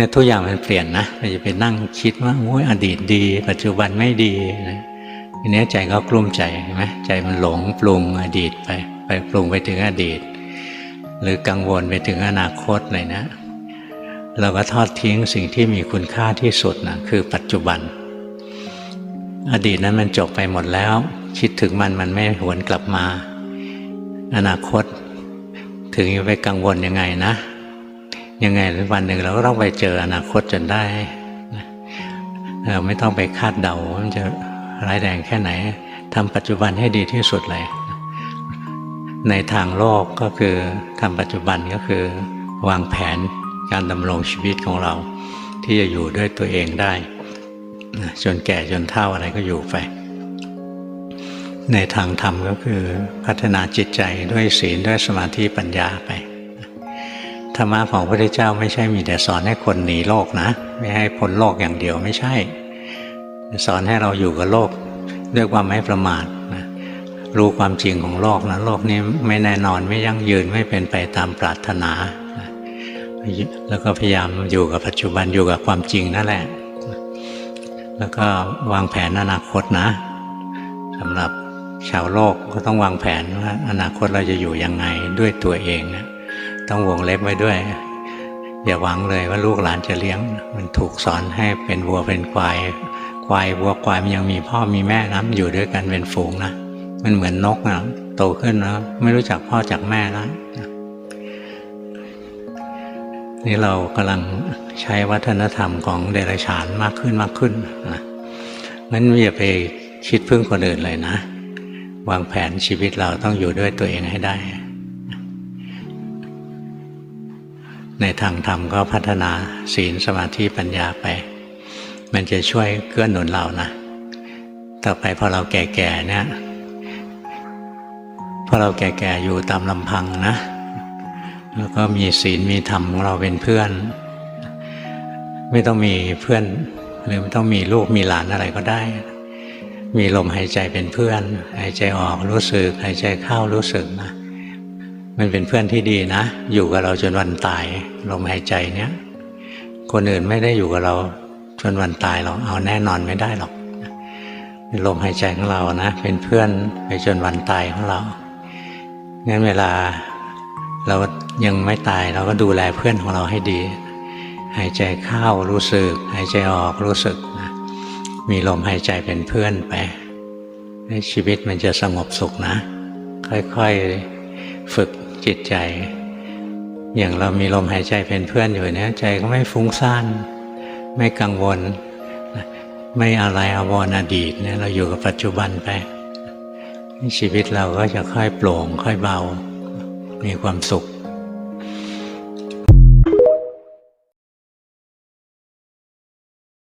เนี่ยทุกอย่างมันเปลี่ยนนะเราจะไปนั่งคิดว่าโอ้ยอดีตดี ปัจจุบันไม่ดีนะทีนี้ใจก็กลุ้มใจเห็นไหมใจมันหลงปรุงอดีตไป ไปปรุงไปถึงอดีต หรือกังวลไปถึงอนาคตเลยนะ เราก็ทอดทิ้งสิ่งที่มีคุณค่าที่สุดนะคือปัจจุบัน อดีตนั้นมันจบไปหมดแล้ว คิดถึงมันมันไม่หวนกลับมา อนาคต ถึงจะไปกังวลยังไงนะ ยังไงวันหนึ่งเราก็ต้องไปเจออนาคตจนได้เราไม่ต้องไปคาดเดาว่ามันจะร้ายแรงแค่ไหนทำปัจจุบันให้ดีที่สุดเลย ในทางโลกก็คือทำปัจจุบันก็คือ วางแผนการดำรงชีวิตของเรา ที่จะอยู่ด้วยตัวเองได้จนแก่จนเฒ่าอะไรก็อยู่ไป ในทางธรรมก็คือพัฒนาจิตใจด้วยศีลด้วยสมาธิปัญญาไป รรมะของพระพุทธเจ้าไม่ใช่มีแต่สอนให้คนหนีโลกนะ ไม่ให้พ้นโลกอย่างเดียวไม่ใช่ สอนให้เราอยู่กับโลกด้วยความไม่ประมาทนะรู้ความจริงของโลกนะโลกนี้ไม่แน่นอนไม่ยั่งยืนไม่เป็นไปตามปรารถนานะแล้วก็พยายามอยู่กับปัจจุบันอยู่กับความจริงนั่นแหละ แล้วก็วางแผนอนาคตนะสำหรับชาวโลกก็ต้องวางแผนว่าอนาคตเราจะอยู่ยังไงด้วยตัวเองนะ ต้องวงเล็บไว้ด้วย อย่าหวังเลยว่าลูกหลานจะเลี้ยง มันถูกสอนให้เป็นวัวเป็นควาย ควายวัวควายมันยังมีพ่อมีแม่นะมันอยู่ด้วยกันเป็นฝูงนะมันเหมือนนกนะโตขึ้นแล้วไม่รู้จักพ่อจากแม่แล้วนี่เรากำลังใช้วัฒนธรรมของเดรัจฉานมากขึ้นมากขึ้นนะงั้นอย่าไปคิดพึ่งคนอื่นเลยนะ วางแผนชีวิตเราต้องอยู่ด้วยตัวเองให้ได้ ในทางธรรมก็พัฒนาศีลสมาธิปัญญาไป มันจะช่วยเกื้อหนุนเรานะ ต่อไปพอเราแก่ๆเนี่ยพอเราแก่ๆอยู่ตามลำพังนะ แล้วก็มีศีลมีธรรมของเราเป็นเพื่อน ไม่ต้องมีเพื่อน หรือไม่ต้องมีลูกมีหลานอะไรก็ได้ มีลมหายใจเป็นเพื่อน หายใจออกรู้สึก หายใจเข้ารู้สึกนะ มันเป็นเพื่อนที่ดีนะ อยู่กับเราจนวันตายลมหายใจเนี้ยคนอื่นไม่ได้อยู่กับเราจนวันตายหรอกเอาแน่นอนไม่ได้หรอกลมหายใจของเรานะ เป็นเพื่อนไปจนวันตายของเรางั้นเวลาเรายังไม่ตายเราก็ดูแลเพื่อนของเราให้ดี หายใจเข้ารู้สึก หายใจออกรู้สึกนะมีลมหายใจเป็นเพื่อนไปชีวิตมันจะสงบสุขนะ ค่อยๆฝึก จิตใจ อย่างเรามีลมหายใจเป็นเพื่อนอยู่เนี่ย ใจก็ไม่ฟุ้งซ่าน ไม่กังวล ไม่อะไรอาวรอดีตเนี่ยเราอยู่กับปัจจุบันไป ชีวิตเราก็จะค่อยโปร่งค่อยเบา มีความสุข